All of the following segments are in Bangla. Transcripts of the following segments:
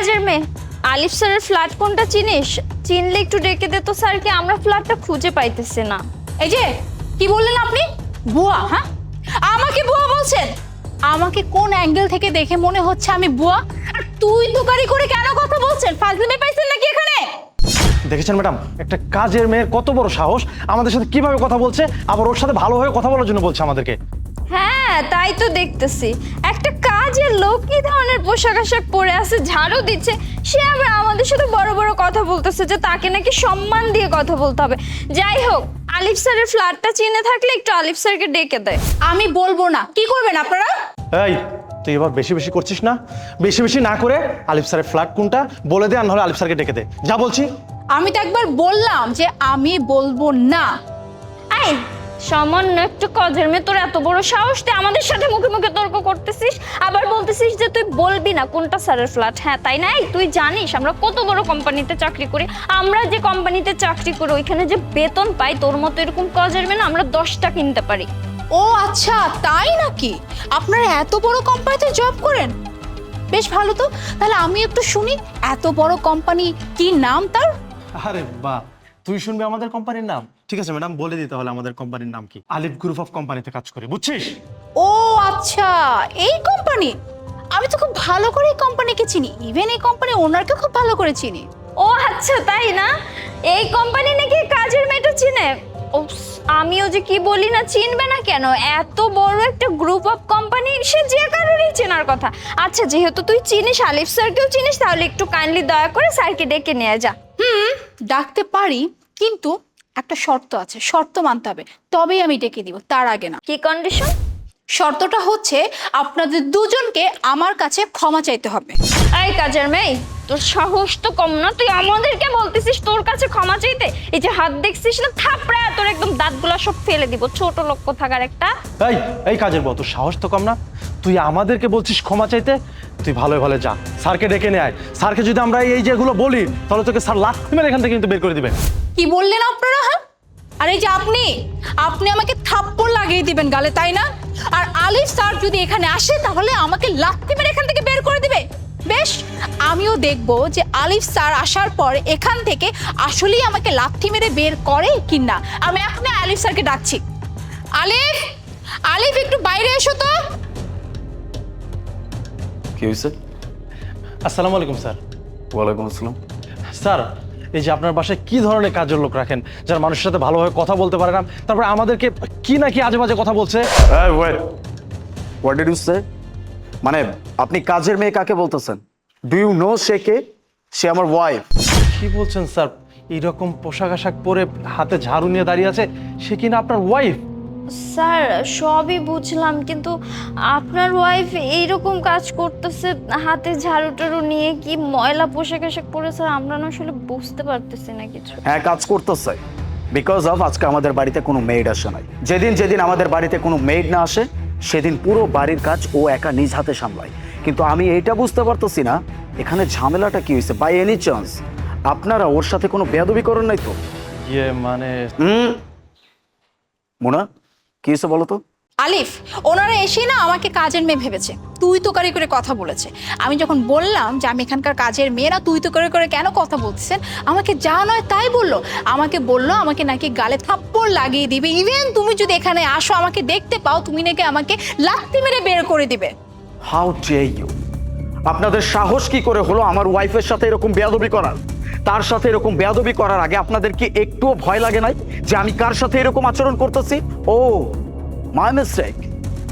কাজের মেয়ে। আলিফ স্যারের ফ্ল্যাট কোনটা চিনিস? চিনলে একটু ডেকে দে তো স্যারকে আমরা ফ্ল্যাটটা খুঁজে পাইতেছি না। এই যে কি বললেন আপনি? বুয়া হ্যাঁ? আমাকে বুয়া বলছেন? আমাকে কোন অ্যাঙ্গেল থেকে দেখে মনে হচ্ছে আমি বুয়া? আর তুই তুকারি করে কেন কথা বলছেন? ফাজলিমে পাইছেন নাকি এখানে? দেখেছেন ম্যাডাম একটা কাজের মেয়ের কত বড় সাহস আমাদের সাথে কীভাবে কথা বলছে আবার ওর সাথে ভালোভাবে কথা বলার জন্য বলছে আমাদেরকে। হ্যাঁ তাই তো দেখতেছি। একটা কাজের লোক কি ধরনের পোশাক আশাক পরে আছে ঝাড়ু দিচ্ছে সে আবার আমাদের সাথে বড় বড় কথা বলতেছে যে তাকে নাকি সম্মান দিয়ে কথা বলতে হবে। যাই হোক আলিফ স্যারের ফ্ল্যাটটা চিনে থাকলে একটু আলিফ স্যারকে ডেকে দেয়। আমি বলব না। কি করবেন আপনারা? এই তুই এবার বেশি বেশি করছিস না? বেশি বেশি না করে আলিফ স্যারের ফ্ল্যাট কোনটা বলে দে আর নাহলে আলিফ স্যারকে ডেকে দে। যা বলছি। আমি তো একবার বললাম যে আমি বলব না। আই সামান্য একটু কাজের মেয়ে তোর এত বড় সাহস তুই আমাদের সাথে মুখে মুখে তর্ক করতেছিস? আবার বলতেছিস যে তুই বলবি না কোনটা স্যারের ফ্ল্যাট হ্যাঁ তাই না? এই তুই জানিস আমরা কত বড় কোম্পানিতে চাকরি করি। আমরা যে কোম্পানিতে চাকরি করি ওইখানে যে বেতন পাই তোর মতো এরকম কাজের মেয়ে না আমরা দশটা কিনতে পারি। ও আচ্ছা তাই নাকি? আপনারা এত বড় কোম্পানিতে জব করেন? বেশ ভালো তো। তাহলে আমি একটু শুনি এত বড় কোম্পানি কি নাম তার? আরে বাহ তুই শুনবি আমাদের কোম্পানির নাম? ঠিক আছে ম্যাডাম বলে দিতে হলে আমাদের কোম্পানির নাম কি? আলিফ গ্রুপ অফ কোম্পানিতে কাজ করি বুঝছিস? ও আচ্ছা এই কোম্পানি আমি তো খুব ভালো করে এই কোম্পানিকে চিনি ইভেন এই কোম্পানি ওনারকে খুব ভালো করে চিনি। ও আচ্ছা তাই না? এই কোম্পানি নাকি কাজের মেয়েটা চিনে? উফস, আমিও যে কি বলি না চিনবে না কেন? এত বড় একটা গ্রুপ অফ কোম্পানি সে যে কারোরই চেনার কথা। আচ্ছা যেহেতু তুই চিনিস আলিফ স্যারকেও চিনিস তাহলে একটু কাইন্ডলি দয়া করে স্যারকে ডেকে নিয়ে যা। হুম ডাকতে পারি কিন্তু একটা শর্ত আছে, শর্ত মানতে হবে। তবেই আমি ডেকে দিব, তার আগে না। কি কন্ডিশন শর্তটা হচ্ছে আপনাদের দুজনকে আমার কাছে ক্ষমা চাইতে হবে। এই কাজের মেয়ে তোর সাহস তো কম না। তুই আমাদেরকে বলতেছিস তোর কাছে ক্ষমা চাইতে? এই যে হাত দেখছিস না থাপড়া তোর একদম দাঁতগুলো সব ফেলে দিব ছোট লোক থাকার একটা। এই এই কাজের বউ তোর সাহস তো কম না। তুই আমাদেরকে বলছিস ক্ষমা চাইতে? তুই ভালো ভালো যা। স্যারকে ডেকে নিয়ে আয়। স্যারকে যদি আমরা এই যেগুলো বলি তাহলে তোকে স্যার লাখ মেরে এখান থেকে কিন্তু বের করে দিবে। কি বললেন আপনারা হ্যাঁ? আর এই যে আপনি আপনি আমাকে থাপ্পড় লাগিয়ে দিবেন গালে তাই না? আর আলিফ স্যার যদি এখানে আসে তাহলে আমাকে লাথি মেরে এখান থেকে বের করে দিবে। বেশ আমিও দেখব যে আলিফ স্যার আসার পর এখান থেকে আসলেই আমাকে লাথি মেরে বের করে কি না আমি এখন আলিফ স্যারকে ডাকছি। আলিফ আলিফ একটু বাইরে এসো তো। কি হয়েছে আসসালামু আলাইকুম স্যার। ওয়ালাইকুম আসসালাম। স্যার এই যে আপনার বাসায় কি ধরনের কাজের লোক রাখেন যারা মানুষের সাথে ভালোভাবে কথা বলতে পারে না? তারপরে আমাদেরকে কি না কি আজে বাজে কথা বলছে? Wait what did you say মানে আপনি কাজের মেয়ে কাকে বলতেছেন? ডু ইউ নো সে কে? সে আমার ওয়াইফ কি বলছেন স্যার এইরকম পোশাক আশাক পরে হাতে ঝাড়ু নিয়ে দাঁড়িয়ে আছে সে কিনা আপনার ওয়াইফ স্যার সবই বুঝলাম কিন্তু আপনার ওয়াইফ এইরকম কাজ করতেছে হাতে ঝাড়ু টাড়ু নিয়ে কি ময়লা পোশাক আশাক পরে? স্যার আমরা না আসলে বুঝতে পারতেছি না কিছু। হ্যাঁ কাজ করতেছে। বিকজ অফ আজকে আমাদের বাড়িতে কোনো মেড আসে নাই। যেদিন যেদিন আমাদের বাড়িতে কোনো মেড না আসে সেদিন পুরো বাড়ির কাজ ও একা নিজ হাতে সামলায়। কিন্তু আমি এইটা বুঝতে পারতেছি না এখানে ঝামেলাটা কি হয়েছে? বাই এনি চান্স আপনারা ওর সাথে কোনো বেয়াদবি করেন নাই তো? ইয়ে মানে হুম? মোনা? কি হয়েছে বলো তো? আলিফ ওনারা এসে না আমাকে কাজের মেয়ে ভেবেছে। তুই তো করে করে কথা বলেছে। আমি যখন বললাম যে আমি এখানকার কাজের মেয়ে না তুই তো করে করে কেন কথা বলছেন আমাকে যা নয় তাই বলল। আমাকে বলল আমাকে নাকি গালে থাপ্পড় লাগিয়ে দিবে। ইভেন তুমি যদি এখানে আসো আমাকে দেখতে পাও তুমি নাকি আমাকে লাত্তি মেরে বের করে দিবে। হাউ ডে ইউ আপনাদের সাহস কি করে হলো আমার ওয়াইফের সাথে এরকম বেয়াদবি করার? তার সাথে এরকম বেয়াদবি করার আগে আপনাদের কি একটুও ভয় লাগে নাই যে আমি কার সাথে এরকম আচরণ করতেছি? ও মাই মিস্টেক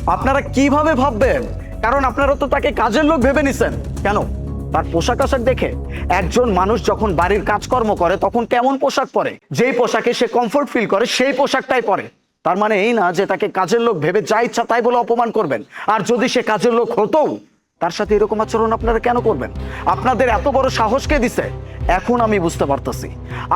আপনারা কীভাবে ভাববেন? কারণ আপনারা তো তাকে কাজের লোক ভেবে নিছেন। কেন? তার পোশাক আশাক দেখে। একজন মানুষ যখন বাড়ির কাজকর্ম করে, তখন কেমন পোশাক পরে? যেই পোশাকে সে কমফোর্ট ফিল করে, সেই পোশাকটাই পরে। তার মানে এই না যে তাকে কাজের লোক ভেবে যা ইচ্ছা তাই বলে অপমান করবেন। আর যদি সে কাজের লোক হতো তার সাথে এরকম আচরণ আপনারা কেন করবেন? আপনাদের এত বড় সাহস কে দিছে? এখন আমি বুঝতে পারতেছি।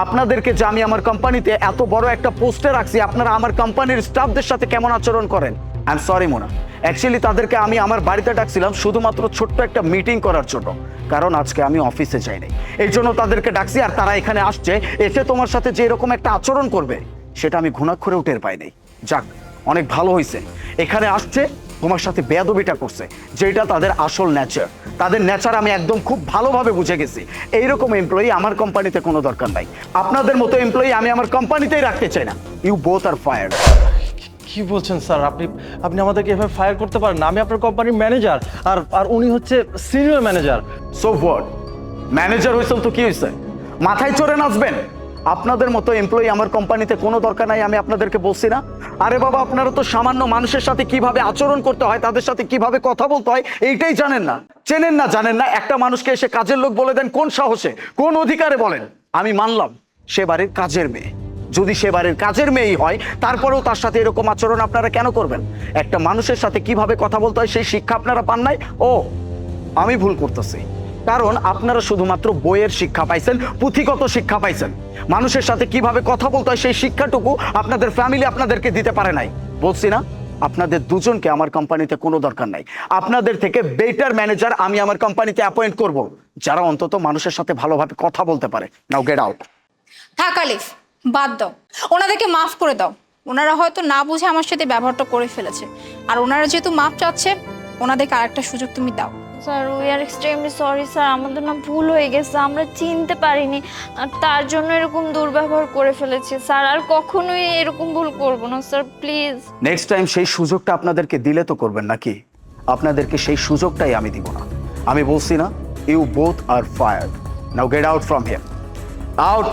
আপনাদেরকে যে আমি আমার কোম্পানিতে এত বড় একটা পোস্টে রাখছি, আপনারা আমার কোম্পানির স্টাফদের সাথে কেমন আচরণ করেন? I am sorry Mona. Actually তাদেরকে আমি আমার বাড়িতে ডাকছিলাম শুধুমাত্র ছোট্ট একটা মিটিং করার জন্য। কারণ আজকে আমি অফিসে যাই নাই। এই জন্য তাদেরকে ডাকছি আর তারা এখানে আসছে, এসে তোমার সাথে যে এরকম একটা আচরণ করবে, সেটা আমি ঘুণাক্ষরেও টের পাই নাই। যাক, অনেক ভালো হয়েছে এখানে আসছে তোমার সাথে বেয়াদবিটা করছে যেটা তাদের আসল নেচার তাদের নেচার আমি একদম খুব ভালোভাবে বুঝে গেছি। এইরকম এমপ্লয়ি আমার কোম্পানিতে কোনো দরকার নাই। আপনাদের মতো এমপ্লয়ি আমি আমার কোম্পানিতেই রাখতে চাই না। ইউ বোথ আর ফায়ার্ড কি বলছেন স্যার? আপনি আপনি আমাদেরকে এভাবে ফায়ার করতে পারেন না। আমি আপনার কোম্পানির ম্যানেজার আর আর উনি হচ্ছে senior manager so what manager হয়েছেন তো কি হয়েছে মাথায় চড়ে নাচবেন? আপনাদের মতো এমপ্লয়ি আমার কোম্পানিতে কোনো দরকার নাই, আমি আপনাদেরকে বলছি না। আরে বাবা, আপনারা তো সামান্য মানুষের সাথে কীভাবে আচরণ করতে হয়, তাদের সাথে কীভাবে কথা বলতে হয়, এইটাই জানেন না। চেনেন না, জানেন না, একটা মানুষকে এসে কাজের লোক বলে দেন, কোন সাহসে, কোন অধিকারে বলেন। আমি মানলাম, সে বাড়ির কাজের মেয়ে। যদি সে বাড়ির কাজের মেয়েই হয়, তারপরেও তার সাথে এরকম আচরণ আপনারা কেন করবেন? একটা মানুষের সাথে কীভাবে কথা বলতে হয়, সেই শিক্ষা আপনারা পান নাই? ও, আমি ভুল করতেছি। কারণ আপনারা শুধুমাত্র বইয়ের শিক্ষা পাইছেন, পুঁথিগত শিক্ষা পাইছেন। মানুষের সাথে কীভাবে কথা বলতে হয় সেই শিক্ষাটুকু আপনাদের ফ্যামিলি আপনাদেরকে দিতে পারে নাই। বলছি না, আপনাদের দুজনকে আমার কোম্পানিতে কোনো দরকার নাই। আপনাদের থেকে বেটার ম্যানেজার আমি আমার কোম্পানিতে অ্যাপয়েন্ট করব, যারা অন্তত মানুষের সাথে ভালোভাবে কথা বলতে পারে। নাও গেট আউট থাক বাদ দাও। ওনাদেরকে মাফ করে দাও। ওনারা হয়তো না বুঝে আমার সাথে ব্যবহারটা করে ফেলেছে। আর ওনারা যেহেতু মাফ চাচ্ছে, ওনাদেরকে আরেকটা সুযোগ তুমি দাও। Sir we are extremely sorry sir আমাদের না ভুল হয়ে গেছে, আমরা চিনতে পারিনি। আর তার জন্য এরকম দুর্ব্যবহার করে ফেলেছি। স্যার আর কখনোই এরকম ভুল করব না স্যার প্লিজ নেক্সট টাইম সেই সুযোগটা আপনাদেরকে দিলে তো করবেন নাকি? আপনাদেরকে সেই সুযোগটাই আমি দিব না। আমি বলছি না you both are fired now get out from here out